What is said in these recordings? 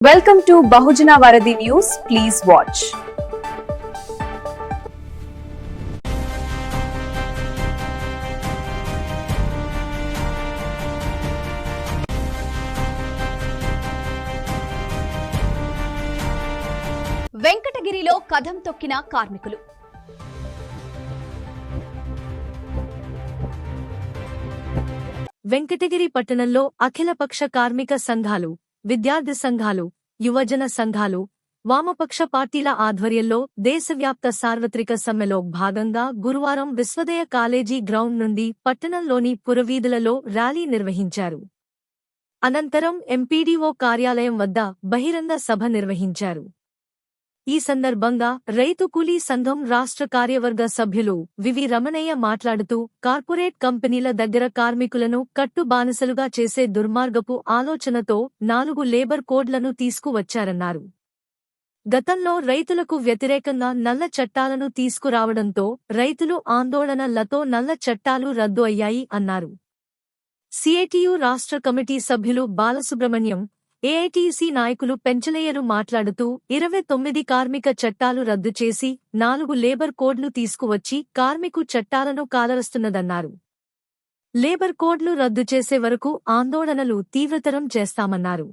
Welcome to Bahujana Varadi News. Please watch. వెంకటగిరిలో కథం తొక్కిన కార్మికులు వెంకటగిరి పట్టణంలో అఖిలపక్ష కార్మిక సంఘాలు విద్యార్థి సంఘాలు యువజన సంఘాలు వామపక్ష పార్టీల ఆధ్వర్యంలో దేశవ్యాప్త సార్వత్రిక సమ్మెలో భాగంగా గురువారం విశ్వదయ కాలేజీ గ్రౌండ్ నుండి పట్టణంలోని పురవీధులలో ర్యాలీ నిర్వహించారు. అనంతరం ఎంపీడీఓ కార్యాలయం వద్ద బహిరంగ సభ నిర్వహించారు. ఈ సందర్భంగా రైతు కూలీ సంఘం రాష్ట్ర కార్యవర్గ సభ్యులు వివి రమణయ్య మాట్లాడుతూ కార్పొరేట్ కంపెనీల దగ్గర కార్మికులను కట్టు బానిసలుగా చేసే దుర్మార్గపు ఆలోచనతో నాలుగు లేబర్ కోడ్లను తీసుకువచ్చారన్నారు. గతంలో రైతులకు వ్యతిరేకంగా నల్ల చట్టాలను తీసుకురావడంతో రైతులు ఆందోళనలతో నల్ల చట్టాలు రద్దు అయ్యాయి అన్నారు. సిఐటియు రాష్ట్ర కమిటీ సభ్యులు బాలసుబ్రహ్మణ్యం ఏఐటీసీ నాయకులు పెంచలయ్యలు మాట్లాడుతూ ఇరవై తొమ్మిది కార్మిక చట్టాలు రద్దు చేసి నాలుగు లేబర్ కోడ్లు తీసుకువచ్చి కార్మికు చట్టాలను కాలరస్తున్నదన్నారు. లేబర్ కోడ్లు రద్దు చేసే వరకు ఆందోళనలు తీవ్రతరం చేస్తామన్నారు.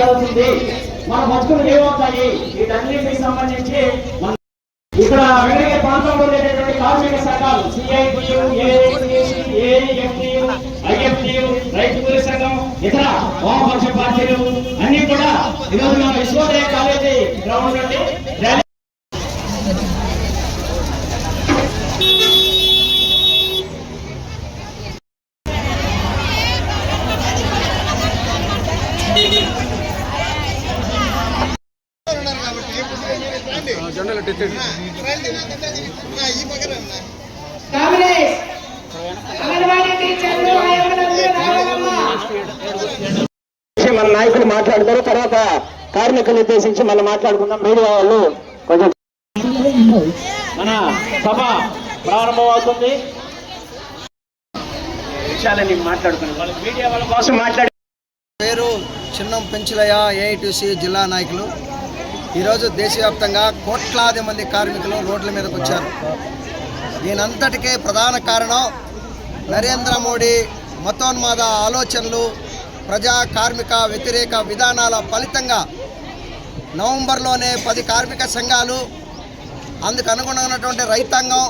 ఏం మన బతుకులు ఏమవుతాయి వీటన్నిటికి సంబంధించి ఇక్కడ వెంకటగిరి ప్రాంతంలో ఉండేటటువంటి కార్మిక సంఘాలు సిఐటియు ఏఎఫ్టియు ఐఎఫ్టియు రైతు కూలీ సంఘం ఇతర వామపక్ష పార్టీలు అన్ని కూడా ఈరోజు మన విశ్వోదయ కాలేజీ గ్రౌండ్ నుండి ర్యాలీ కాంగ్రెస్. అంగన్వాడీ టీచర్లు అయ్యమ్మలందరూ రావాలమ్మా మన నాయకులు మాట్లాడతారు తర్వాత కార్మికులు ఉద్దేశించి మళ్ళీ మాట్లాడుకుందాం. మీడియా వాళ్ళు కొంచెం మన సభ ప్రారంభం అవుతుంది విషయాలని మాట్లాడుకున్నాం వాళ్ళ మీడియా వాళ్ళ కోసం మాట్లాడి పేరు చిన్నం పెంచులయ్య ఏఐటీసీ జిల్లా నాయకులు. ఈరోజు దేశవ్యాప్తంగా కోట్లాది మంది కార్మికులు రోడ్ల మీదకు వచ్చారు. దీనంతటికీ ప్రధాన కారణం నరేంద్ర మోడీ మతోన్మాద ఆలోచనలు ప్రజా కార్మిక వ్యతిరేక విధానాల ఫలితంగా నవంబర్లోనే పది కార్మిక సంఘాలు అందుకు అనుగుణమైనటువంటి రైతాంగం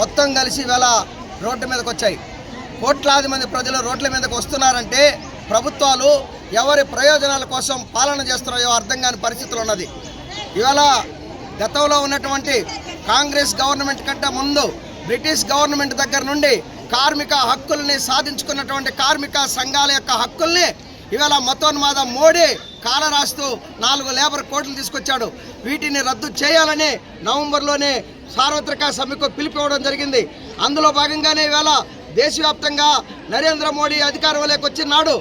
మొత్తం కలిసి ఇవాళ రోడ్ల మీదకి వచ్చాయి. కోట్లాది మంది ప్రజలు రోడ్ల మీదకి వస్తున్నారంటే ప్రభుత్వాలు ఎవరి ప్రయోజనాల కోసం పాలన చేస్తున్నాయో అర్థం కాని పరిస్థితులు ఉన్నది. ఇవాళ గతంలో ఉన్నటువంటి కాంగ్రెస్ గవర్నమెంట్ కంటే ముందు బ్రిటిష్ గవర్నమెంట్ దగ్గర నుండి కార్మిక హక్కుల్ని సాధించుకున్నటువంటి కార్మిక సంఘాల యొక్క హక్కుల్ని ఇవాళ మతోన్మాద మోడీ కాలరాస్తూ నాలుగు లేబర్ కోట్లు తీసుకొచ్చాడు. వీటిని రద్దు చేయాలని నవంబర్లోనే సార్వత్రిక సమ్మెకు పిలిపివ్వడం జరిగింది. అందులో భాగంగానే ఇవాళ దేశవ్యాప్తంగా నరేంద్ర మోడీ అధికారంలోకి వచ్చినాడు.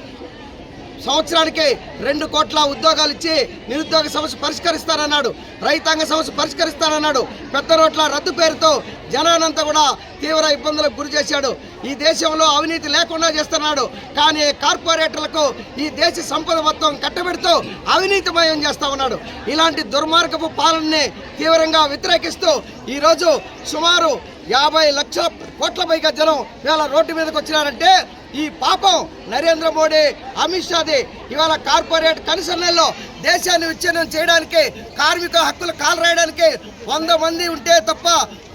సంవత్సరానికి రెండు కోట్ల ఉద్యోగాలు ఇచ్చి నిరుద్యోగ సమస్య పరిష్కరిస్తానన్నాడు. రైతాంగ సమస్య పరిష్కరిస్తానన్నాడు. పెద్ద రోడ్ల రద్దు పేరుతో జనానంతా కూడా తీవ్ర ఇబ్బందులకు గురి చేశాడు. ఈ దేశంలో అవినీతి లేకుండా చేస్తున్నాడు. కానీ కార్పొరేటర్లకు ఈ దేశ సంపద మొత్తం కట్టబెడుతూ అవినీతిమయం చేస్తా ఉన్నాడు. ఇలాంటి దుర్మార్గపు పాలనని తీవ్రంగా వ్యతిరేకిస్తూ ఈరోజు సుమారు యాభై లక్షల కోట్ల పైగా జనం వేళ రోడ్డు మీదకి వచ్చినారంటే ఈ పాపం నరేంద్ర మోడీ అమిత్ షాది ఇవాళ కార్పొరేట్ కమిషన్లలో దేశాన్ని విచ్ఛిన్నం చేయడానికి కార్మిక హక్కులు కాలు రాయడానికి వంద మంది ఉంటే తప్ప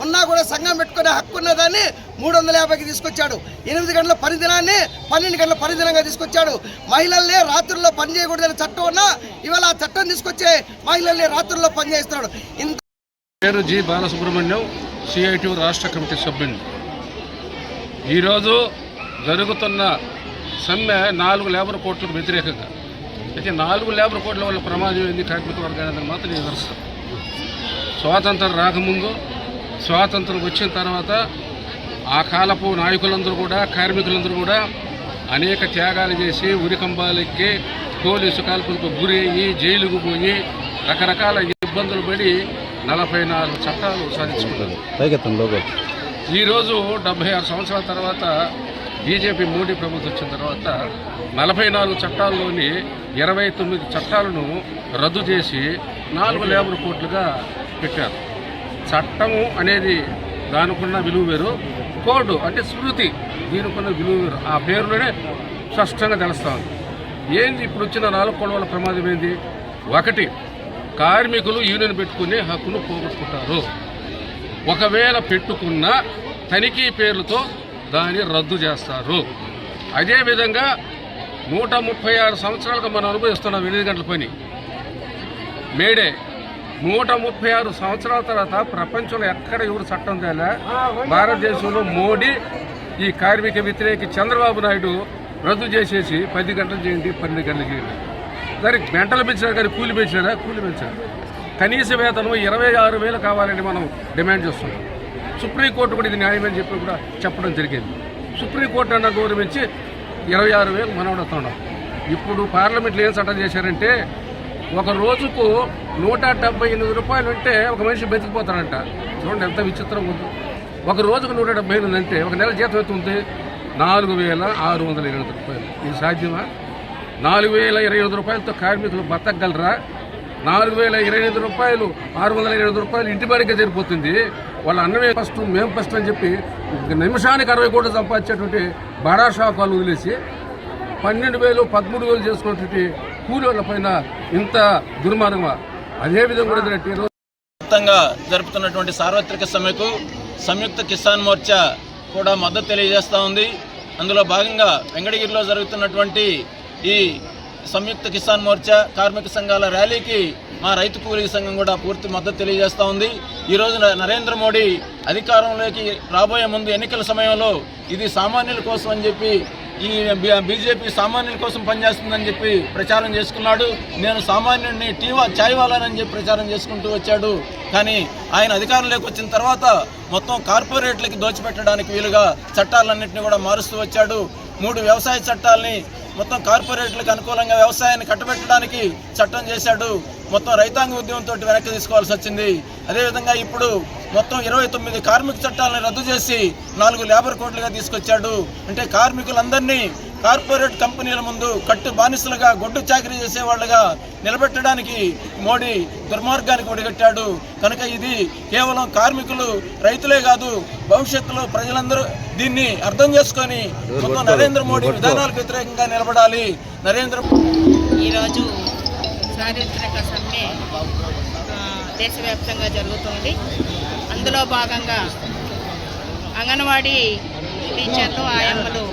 ఉన్నా కూడా సంఘం పెట్టుకునే హక్కు ఉన్నదాన్ని మూడు వందల యాభైకి తీసుకొచ్చాడు. ఎనిమిది గంటల పనిదినాన్ని పన్నెండు గంటల పనిదినంగా తీసుకొచ్చాడు. మహిళల్ని రాత్రుల్లో పనిచేయకూడదనే చట్టం ఉన్నా ఇవాళ ఆ చట్టం తీసుకొచ్చే మహిళల్ని రాత్రుల్లో పనిచేస్తున్నాడు ఇంత పేరు జి. బాలసుబ్రహ్మణ్యం సిఐటి రాష్ట్ర కమిటీ సభ్యుని. ఈరోజు జరుగుతున్న సమ్మె నాలుగు లేబర్ కోట్లకు వ్యతిరేకంగా. అయితే నాలుగు లేబర్ కోట్ల వల్ల ప్రమాదం ఏంది? కార్మిక వర్గానికి మాత్రం నిదర్శనం. స్వాతంత్రం రాకముందు స్వాతంత్రం వచ్చిన తర్వాత ఆ కాలపు నాయకులందరూ కూడా కార్మికులందరూ కూడా అనేక త్యాగాలు చేసి ఉరికంబాలెక్కి పోలీసు కాల్పులకు గురి అయ్యి జైలుకు పోయి రకరకాల ఇబ్బందులు పడి నలభై నాలుగు చట్టాలు సాధించుకున్నారు. ఈరోజు డెబ్బై ఆరు సంవత్సరాల తర్వాత బీజేపీ మోడీ ప్రభుత్వం వచ్చిన తర్వాత నలభై నాలుగు చట్టాల్లోని ఇరవై తొమ్మిది చట్టాలను రద్దు చేసి నాలుగు లేబర్ కోట్లుగా పెట్టారు. చట్టము అనేది దానికున్న విలువ వేరు కోడ్ అంటే స్మృతి దీనికున్న విలువ వేరు. ఆ పేరులోనే స్పష్టంగా తెలుస్తా ఉంది. ఏంది ఇప్పుడు వచ్చిన నాలుగు కోట్ల వల్ల ప్రమాదం ఏంది? ఒకటి కార్మికులు యూనియన్ పెట్టుకునే హక్కును పోగొట్టుకుంటారు. ఒకవేళ పెట్టుకున్న తనిఖీ పేర్లతో దాన్ని రద్దు చేస్తారు. అదేవిధంగా నూట ముప్పై ఆరు సంవత్సరాలుగా మనం అనుభవిస్తున్నాం ఎనిమిది గంటల పని. మేడే నూట ముప్పై ఆరు సంవత్సరాల తర్వాత ప్రపంచంలో ఎక్కడ ఎవరు చట్టం తేలే? భారతదేశంలో మోడీ ఈ కార్మిక వ్యతిరేకి చంద్రబాబు నాయుడు రద్దు చేసేసి పది గంటలు చేయండి పన్నెండు గంటలు చేయండి. దానికి గంటలు పెంచారు కానీ కూలి పెంచారా? కూలి పెంచారు. కనీస వేతనం ఇరవై ఆరు వేలు కావాలని మనం డిమాండ్ చేస్తున్నాం. సుప్రీంకోర్టు కూడా ఇది న్యాయమని చెప్పి కూడా చెప్పడం జరిగింది. సుప్రీంకోర్టు అన్న గౌరవించి ఇరవై ఆరు వేలు మనవడుతున్నాం ఇప్పుడు పార్లమెంట్లో ఏం చట్టం చేశారంటే ఒక రోజుకు నూట డెబ్బై ఎనిమిది రూపాయలు ఉంటే ఒక మనిషి బతికిపోతాడంట. చూడండి ఎంత విచిత్రం ఉంది. ఒక రోజుకు నూట డెబ్బై ఎనిమిది అంటే ఒక నెల జీతం ఎంత ఉంది? నాలుగు వేల ఆరు వందల ఎనిమిది రూపాయలు. ఇది సాధ్యమా? నాలుగు వేల ఇరవై ఎనిమిది రూపాయలతో కార్మికులు బతకగలరా? నాలుగు వేల ఇరవై ఎనిమిది రూపాయలు ఆరు వందల ఇరవై ఎనిమిది రూపాయలు ఇంటి బడికే సరిపోతుంది. వాళ్ళ అన్నమే ఫస్ట్ మేము ఫస్ట్ అని చెప్పి నిమిషానికి అరవై కోట్లు సంపాదించేటువంటి బడా షాపాలు వదిలేసి పన్నెండు వేలు పదమూడు వేలు చేసుకున్నటువంటి కూలి వాళ్ళ పైన ఇంత దుర్మార్గమా అదేవిధంగా కూడా జరిగినట్టు జరుపుతున్నటువంటి సార్వత్రిక సమ్మెకు సంయుక్త కిసాన్ మోర్చా కూడా మద్దతు తెలియజేస్తూ ఉంది. అందులో భాగంగా వెంకటగిరిలో జరుగుతున్నటువంటి ఈ సంయుక్త కిసాన్ మోర్చా కార్మిక సంఘాల ర్యాలీకి మా రైతు కూలీ సంఘం కూడా పూర్తి మద్దతు తెలియజేస్తూ ఉంది. ఈరోజు నరేంద్ర మోడీ అధికారంలోకి రాబోయే ముందు ఎన్నికల సమయంలో ఇది సామాన్యుల కోసం అని చెప్పి ఈ బీజేపీ సామాన్యుల కోసం పనిచేస్తుందని చెప్పి ప్రచారం చేసుకున్నాడు. నేను సామాన్యుడిని టీవా చాయ్వాలానని చెప్పి ప్రచారం చేసుకుంటూ వచ్చాడు. కానీ ఆయన అధికారంలోకి వచ్చిన తర్వాత మొత్తం కార్పొరేట్లకి దోచిపెట్టడానికి వీలుగా చట్టాలన్నింటినీ కూడా మారుస్తూ వచ్చాడు. మూడు వ్యవసాయ చట్టాలని మొత్తం కార్పొరేట్లకు అనుకూలంగా వ్యవసాయాన్ని కట్టబెట్టడానికి చట్టం చేశాడు. మొత్తం రైతాంగ ఉద్యమంతో వెనక్కి తీసుకోవాల్సి వచ్చింది. అదేవిధంగా ఇప్పుడు మొత్తం ఇరవై తొమ్మిది కార్మిక చట్టాలను రద్దు చేసి నాలుగు లేబర్ కోడ్లుగా తీసుకొచ్చాడు. అంటే కార్మికులందరినీ కార్పొరేట్ కంపెనీల ముందు కట్టు బానిసలుగా గొడ్డు చాకరీ చేసేవాళ్ళుగా నిలబెట్టడానికి మోడీ దుర్మార్గానికి ఒడిగట్టాడు. కనుక ఇది కేవలం కార్మికులు రైతులే కాదు భవిష్యత్తులో ప్రజలందరూ దీన్ని అర్థం చేసుకొని మొత్తం నరేంద్ర మోడీ విధానాలకు వ్యతిరేకంగా నిలబడాలి. నరేంద్ర ఈరోజు చారిత్రక సమ్మె దేశవ్యాప్తంగా జరుగుతోంది. అందులో భాగంగా అంగన్వాడీ టీచర్లు ఆయమ్మలు.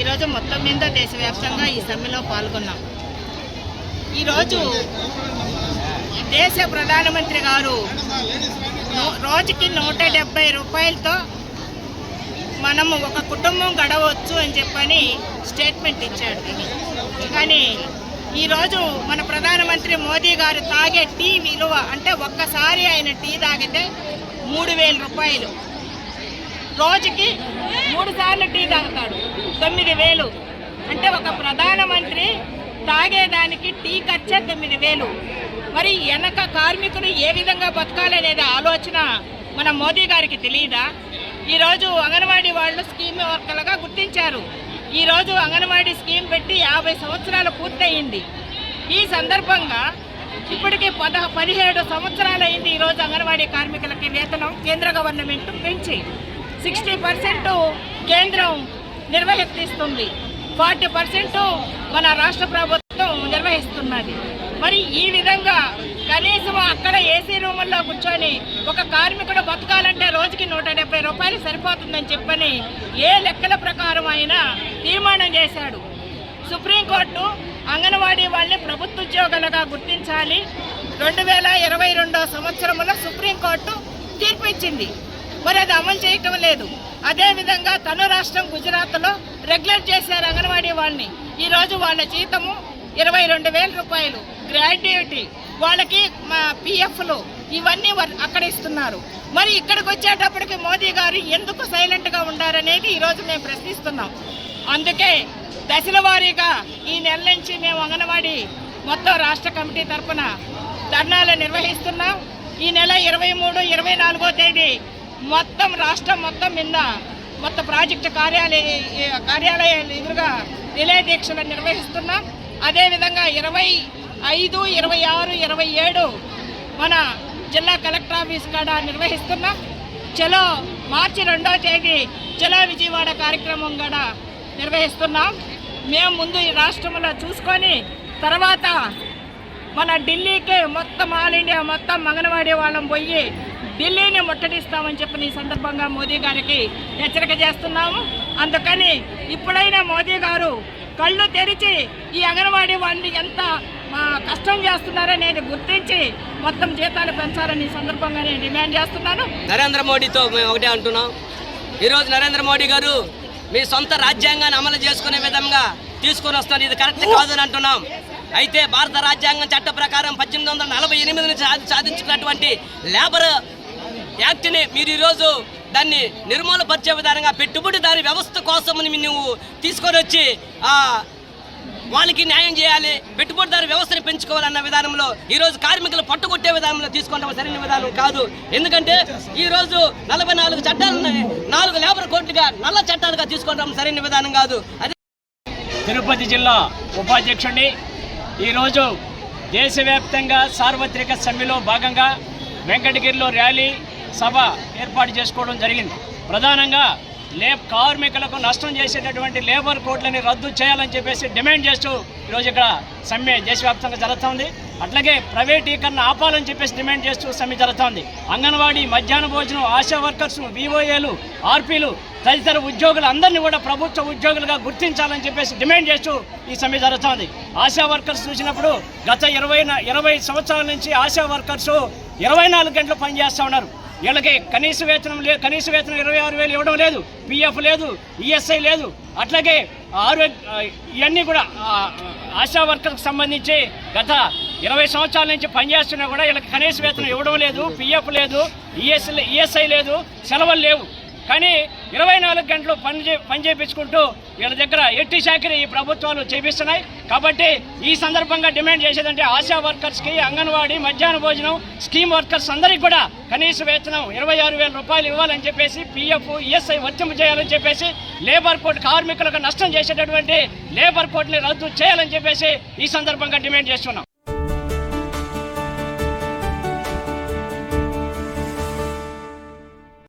ఈరోజు మొత్తం మీద దేశవ్యాప్తంగా ఈ సమ్మెలో పాల్గొన్నాం. ఈరోజు దేశ ప్రధానమంత్రి గారు రోజుకి నూట డెబ్బై రూపాయలతో మనము ఒక కుటుంబం గడవచ్చు అని చెప్పని స్టేట్మెంట్ ఇచ్చాడు కానీ ఈరోజు మన ప్రధానమంత్రి మోదీ గారు తాగే టీ విలువ అంటే ఒక్కసారి ఆయన టీ తాగితే మూడు వేల రూపాయలు. రోజుకి మూడు సార్లు టీ తాగుతాడు. తొమ్మిది వేలు. అంటే ఒక ప్రధానమంత్రి తాగేదానికి టీ ఖర్చే తొమ్మిది వేలు. మరి వెనక కార్మికులు ఏ విధంగా బతకాలనేది ఆలోచన మన మోదీ గారికి తెలియదా ఈరోజు అంగన్వాడీ వాళ్ళు స్కీమ్ వర్కర్లుగా గుర్తించారు. ఈరోజు అంగన్వాడీ స్కీమ్ పెట్టి యాభై సంవత్సరాలు పూర్తయింది. ఈ సందర్భంగా ఇప్పటికి పద పదిహేడు సంవత్సరాలు అయింది ఈరోజు అంగన్వాడీ కార్మికులకి వేతనం కేంద్ర గవర్నమెంట్ పెంచి. సిక్స్టీ పర్సెంట్ కేంద్రం నిర్వహిస్తుంది. ఫార్టీ పర్సెంట్ మన రాష్ట్ర ప్రభుత్వం నిర్వహిస్తున్నది. మరి ఈ విధంగా కనీసం అక్కడ ఏసీ రూముల్లో కూర్చొని ఒక కార్మికుడు బతకాలంటే రోజుకి నూట డెబ్బై రూపాయలు సరిపోతుందని చెప్పని ఏ లెక్కల ప్రకారం అయినా తీర్మానం చేశాడు. సుప్రీంకోర్టు అంగన్వాడీ వాళ్ళని ప్రభుత్వ ఉద్యోగులుగా గుర్తించాలి. రెండు వేల ఇరవై రెండో సంవత్సరంలో సుప్రీంకోర్టు తీర్పు ఇచ్చింది. మరి అది అమలు చేయటం లేదు. అదేవిధంగా తను రాష్ట్రం గుజరాత్లో రెగ్యులర్ చేశారు అంగన్వాడీ వాళ్ళని. ఈరోజు వాళ్ళ జీతము ఇరవై రెండు వేల రూపాయలు. గ్రాడ్యుయేటీ వాళ్ళకి మా పిఎఫ్లు ఇవన్నీ అక్కడ ఇస్తున్నారు. మరి ఇక్కడికి వచ్చేటప్పటికి మోదీ గారు ఎందుకు సైలెంట్గా ఉండారనేది ఈరోజు మేము ప్రశ్నిస్తున్నాం. అందుకే దశల వారీగా ఈ నెల నుంచి మేము అంగన్వాడీ మొత్తం రాష్ట్ర కమిటీ తరఫున ధర్నాలు నిర్వహిస్తున్నాం. ఈ నెల ఇరవై మూడు ఇరవై నాలుగో తేదీ మొత్తం రాష్ట్రం మొత్తం నిన్న మొత్తం ప్రాజెక్టు కార్యాలయ కార్యాలయాలు ఎదురుగా రిలే దీక్షలు నిర్వహిస్తున్నాం. అదేవిధంగా ఇరవై ఐదు ఇరవై ఆరు ఇరవై ఏడు మన జిల్లా కలెక్టర్ ఆఫీస్ కాడ నిర్వహిస్తున్నాం. చలో మార్చి రెండో తేదీ చలో విజయవాడ కార్యక్రమం కూడా నిర్వహిస్తున్నాం. మేము ముందు ఈ రాష్ట్రంలో చూసుకొని తర్వాత మన ఢిల్లీకి మొత్తం ఆల్ ఇండియా మొత్తం మంగనవాడి వాళ్ళం పోయి ఢిల్లీని ముట్టడిస్తామని చెప్పి ఈ సందర్భంగా మోదీ గారికి హెచ్చరిక చేస్తున్నాము. అందుకని ఇప్పుడైనా మోదీ గారు కళ్ళు తెరిచి ఈ అంగన్వాడీ వాళ్ళని ఎంత కష్టం చేస్తున్నారో నేను గుర్తించి మొత్తం జీతాలు పెంచాలని సందర్భంగా నేను డిమాండ్ చేస్తున్నాను. నరేంద్ర మోడీతో మేము ఒకటే అంటున్నాం. ఈరోజు నరేంద్ర మోడీ గారు మీ సొంత రాజ్యాంగాన్ని అమలు చేసుకునే విధంగా తీసుకొని వస్తాను ఇది కరెక్ట్ కాదు అని అంటున్నాం. అయితే భారత రాజ్యాంగం చట్ట ప్రకారం పద్దెనిమిది వందల నలభై ఎనిమిదిని నుంచి సాధించుకున్నటువంటి లేబర్ యాక్ట్ని మీరు ఈరోజు దాన్ని నిర్మూలపరిచే విధానంగా పెట్టుబడిదారి వ్యవస్థ కోసం నువ్వు తీసుకొని వచ్చి వాళ్ళకి న్యాయం చేయాలి పెట్టుబడిదారు వ్యవస్థను పెంచుకోవాలన్న విధానంలో ఈరోజు కార్మికులు పట్టుకొట్టే విధానంలో తీసుకుంటాం సరైన విధానం కాదు. ఎందుకంటే ఈరోజు నలభై నాలుగు చట్టాలు నాలుగు లేబర్ కోర్టుగా నల్ల చట్టాలుగా తీసుకుంటాం సరైన విధానం కాదు. అదే తిరుపతి జిల్లా ఉపాధ్యక్షుడిని ఈరోజు దేశవ్యాప్తంగా సార్వత్రిక సమ్మెలో భాగంగా వెంకటగిరిలో ర్యాలీ సభ ఏర్పాటు చేసుకోవడం జరిగింది. ప్రధానంగా లే కార్మికులకు నష్టం చేసేటటువంటి లేబర్ కోడ్లని రద్దు చేయాలని చెప్పేసి డిమాండ్ చేస్తూ ఈరోజు ఇక్కడ సమ్మె దేశవ్యాప్తంగా జరుగుతోంది. అట్లాగే ప్రైవేటీకరణ ఆపాలని చెప్పేసి డిమాండ్ చేస్తూ సమ్మె జరుగుతుంది. అంగన్వాడీ మధ్యాహ్న భోజనం ఆశా వర్కర్స్ వివోఏలు ఆర్పీలు తదితర ఉద్యోగులు అందరినీ కూడా ప్రభుత్వ ఉద్యోగులుగా గుర్తించాలని చెప్పేసి డిమాండ్ చేస్తూ ఈ సమ్మె జరుగుతోంది. ఆశా వర్కర్స్ చూసినప్పుడు గత ఇరవై ఇరవై సంవత్సరాల నుంచి ఆశా వర్కర్స్ ఇరవై నాలుగు గంటలు పనిచేస్తూ ఉన్నారు. వీళ్ళకి కనీస వేతనం లేదు కనీస వేతనం ఇరవై ఆరు వేలు ఇవ్వడం లేదు పిఎఫ్ లేదు ఈఎస్ఐ లేదు. అట్లాగే ఆరోగ్య ఇవన్నీ కూడా ఆశా వర్కర్కి సంబంధించి గత ఇరవై సంవత్సరాల నుంచి పనిచేస్తున్నా కూడా వీళ్ళకి కనీస వేతనం ఇవ్వడం లేదు పిఎఫ్ లేదు e ఈఎస్ఐ ఈఎస్ఐ లేదు సెలవులు లేవు. కానీ ఇరవై నాలుగు గంటలు పని చే పని చేయించుకుంటూ వీళ్ళ దగ్గర ఎట్టి చాకరీ ఈ ప్రభుత్వాలు చేపిస్తున్నాయి. కాబట్టి ఈ సందర్భంగా డిమాండ్ చేసేదంటే ఆశా వర్కర్స్కి అంగన్వాడీ మధ్యాహ్న భోజనం స్కీమ్ వర్కర్స్ అందరికీ కూడా కనీస వేతనం ఇరవై ఆరు వేల రూపాయలు ఇవ్వాలని చెప్పేసి పిఎఫ్ ఈఎస్ఐ వర్తింపు చేయాలని చెప్పేసి లేబర్ కోడ్ కార్మికులకు నష్టం చేసేటటువంటి లేబర్ కోడ్ని రద్దు చేయాలని చెప్పేసి ఈ సందర్భంగా డిమాండ్ చేస్తున్నాం.